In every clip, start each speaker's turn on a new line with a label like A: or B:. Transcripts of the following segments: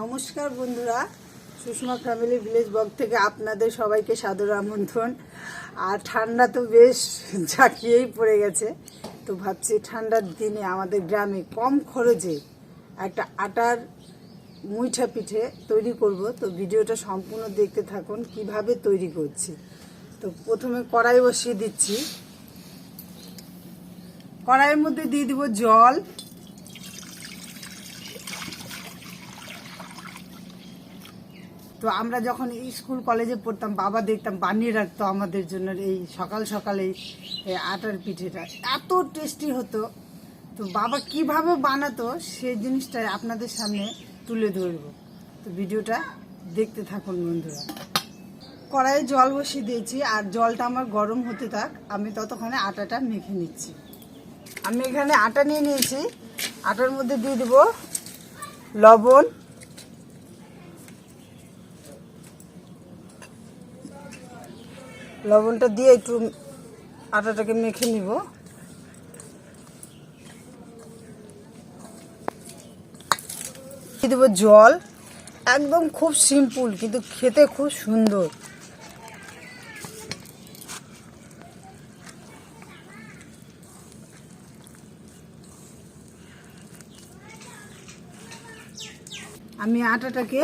A: নমস্কার বন্ধুরা, Sushma family village blog থেকে আপনাদের সবাইকে সাদর আমন্ত্রণ। আর ঠান্ডা তো বেশ ঝাঁকিয়েই পড়ে গেছে, তো ভাবছি ঠান্ডার দিনে আমাদের গ্রামে কম খরচে একটা আটার মুইঠা পিঠে তৈরি করব। তো ভিডিওটা সম্পূর্ণ দেখতে থাকুন, কীভাবে তৈরি করছি। তো প্রথমে কড়াই বসিয়ে দিচ্ছি। কড়াইয়ের মধ্যে দিয়ে দিব জল তো আমরা যখন স্কুল কলেজে পড়তাম, বাবা দেখতাম বানিয়ে রাখতো আমাদের জন্য এই সকাল সকালে এই আটার পিঠেটা। এত টেস্টি হতো। তো বাবা কীভাবে বানাতো সেই জিনিসটা আপনাদের সামনে তুলে ধরবো। তো ভিডিওটা দেখতে থাকুন বন্ধুরা। কড়াইয়ে জল বসিয়ে দিয়েছি, আর জলটা আমার গরম হতে থাক, আমি ততক্ষণে আটাটা মেখে নিচ্ছি। আমি এখানে আটা নিয়ে নিয়েছি। আটার মধ্যে দিয়ে দেবো লবণ লবণটা দিয়ে একটু আটাটাকে মেখে নিব। দেবো জল। একদম খুব সিম্পল, কিন্তু খেতে খুব সুন্দর। আমি আটাটাকে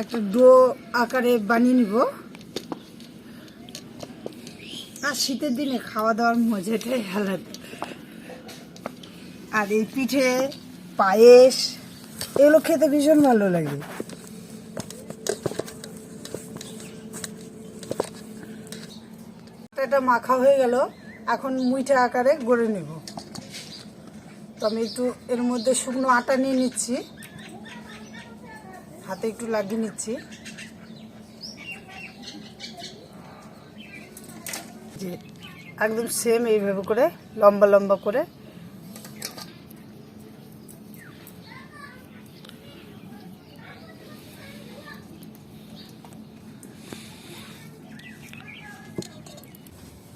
A: একটা ডো আকারে বানিয়ে নিব। আর শীতের দিনে খাওয়া দাওয়ার মজাটাই আলাদা। আর এই পিঠে, পায়েস, এগুলো খেতে ভীষণ ভালো লাগে। এটা মাখা হয়ে গেল, এখন মুইঠা আকারে গড়ে নেব। তো আমি একটু এর মধ্যে শুকনো আটা নিয়ে নিচ্ছি। হাতে একটু লাগিয়ে নিচ্ছি। যে একদম সেম এইভাবে করে, লম্বা লম্বা করে।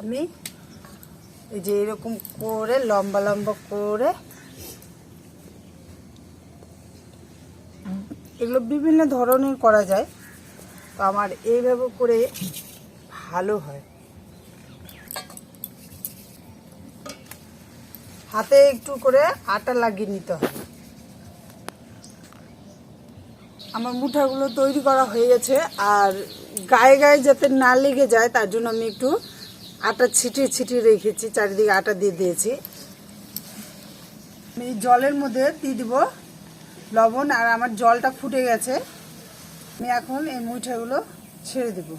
A: আমি এই যে এরকম করে, লম্বা লম্বা করে। এগুলো বিভিন্ন ধরনের করা যায়। তো আমার এইভাবে করে ভালো হয়। হাতে একটু করে আটা লাগিয়ে নিতে হবে। আমার মুঠাগুলো তৈরি করা হয়ে গেছে আর গায়ে গায়ে যাতে না লেগে যায়, তার জন্য আমি একটু আটা ছিটিয়ে ছিটিয়ে রেখেছি, চারিদিকে আটা দিয়ে দিয়েছি। আমি জলের মধ্যে দিয়ে দিব লবণ আর আমার জলটা ফুটে গেছে। আমি এখন এই মুঠাগুলো ছেড়ে দেবো।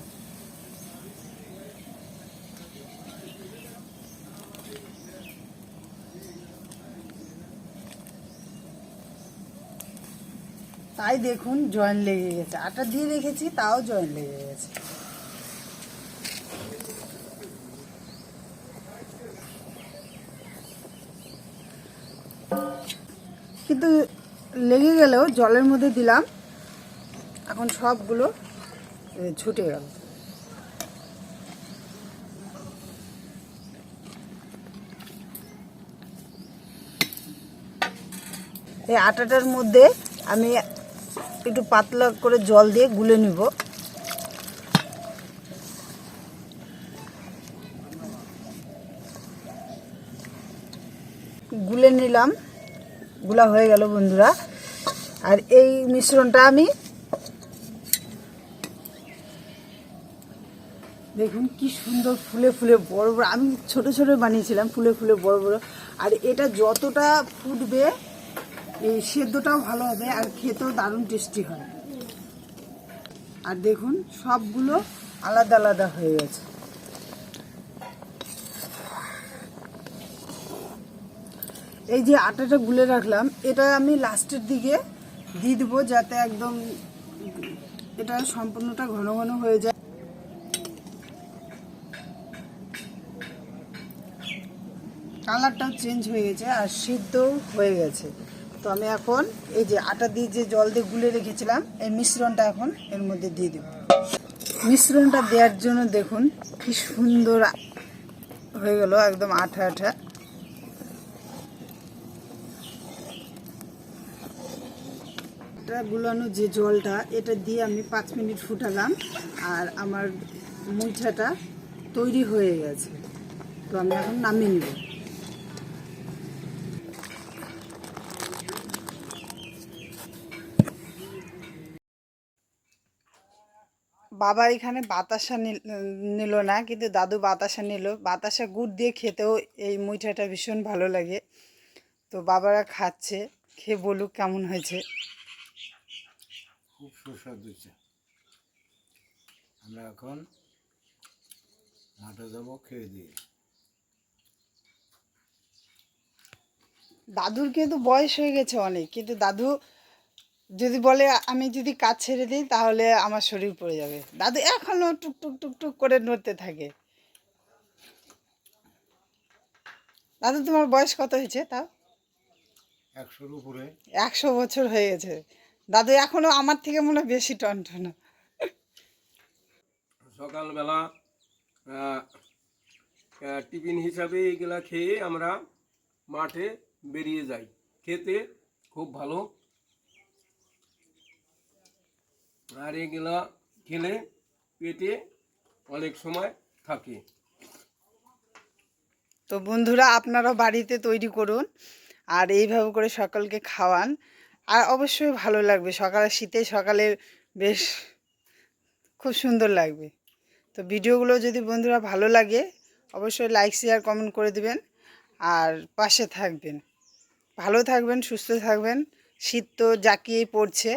A: তাই দেখুন জয়েন লেগে গেছে। আটা দিয়ে রেখেছি, তাও জয়েন লেগে গেছে। কিন্তু লেগে গেলেও জলের মধ্যে দিলাম। এখন সবগুলো ছুটে গেল। এই আটাটার মধ্যে আমি একটু পাতলা করে জল দিয়ে গুলে নিব। গুলে নিলাম। গুলা হয়ে গেল বন্ধুরা। আর এই মিশ্রণটা আমি দেখুন কি সুন্দর ফুলে ফুলে বড় বড়, আমি ছোট ছোট বানিয়েছিলাম, ফুলে ফুলে বড় বড়। আর এটা যতটা ফুটবে সেদ্ধটাও ভালো হবে আর খেতেও দারুণ টেস্টি হয়। আর দেখুন, সবগুলো আলাদা আলাদা হয়ে গেছে। এই যে আটাটা গুলে রাখলাম, এটা আমি লাস্টের দিকে দিয়ে দেবো যাতে একদম এটা সম্পূর্ণটা ঘন ঘন হয়ে যায়। কালারটাও চেঞ্জ হয়ে গেছে আর সিদ্ধও হয়ে গেছে। তো আমি এখন এই যে আটা দিয়ে যে জল দিয়ে গুলে রেখেছিলাম, এই মিশ্রণটা এখন এর মধ্যে দিয়ে দেব। মিশ্রণটা দেওয়ার জন্য দেখুন কি সুন্দর হয়ে গেল একদম আঠা আঠা। আটা গুলানো যে জলটা, এটা দিয়ে আমি পাঁচ মিনিট ফুটালাম আর আমার মুইঠাটা তৈরি হয়ে গেছে। তো আমি এখন নামিয়ে নেব। বাবা এখানে বাতাসা নিল- না কিন্তু দাদু বাতাসা নিল। বাতাসা গুড় দিয়ে খেতেও এই মুইঠাটা ভীষণ ভালো লাগে। তো বাবারা খাচ্ছে খেয়ে বলুক কেমন হয়েছে।
B: খুব সুস্বাদু আমরা এখন মাঠে যাব খেয়ে দিয়ে।
A: দাদুর কিন্তু বয়স হয়ে গেছে অনেক কিন্তু দাদু যদি বলে আমি যদি কাজ ছেড়ে দিই তাহলে আমার শরীর পড়ে যাবে। দাদু এখনও টুকটুক টুক টুক টুক করে নড়তে থাকে। দাদু তোমার বয়স কত হয়েছে তাও?
B: একশোর উপরে।
A: একশো বছর হয়ে গেছে। দাদু এখনও আমার থেকে মনে হয় বেশি টনটন।
C: সকালবেলা টিফিন হিসাবে এগুলা খেয়ে আমরা মাঠে বেরিয়ে যাই। খেতে খুব ভালো। আর এগুলা খেলে পেটে অনেক সময় থাকে।
A: তো বন্ধুরা, আপনারাও বাড়িতে তৈরি করুন আর এইভাবে করে সকলকে খাওয়ান। আর অবশ্যই ভালো লাগবে। সকালে শীতে সকালে বেশ খুব সুন্দর লাগবে। তো ভিডিওগুলো যদি বন্ধুরা ভালো লাগে, অবশ্যই লাইক, শেয়ার, কমেন্ট করে দিবেন আর পাশে থাকবেন। ভালো থাকবেন, সুস্থ থাকবেন। শীত তো জাকিয়েই পড়ছে।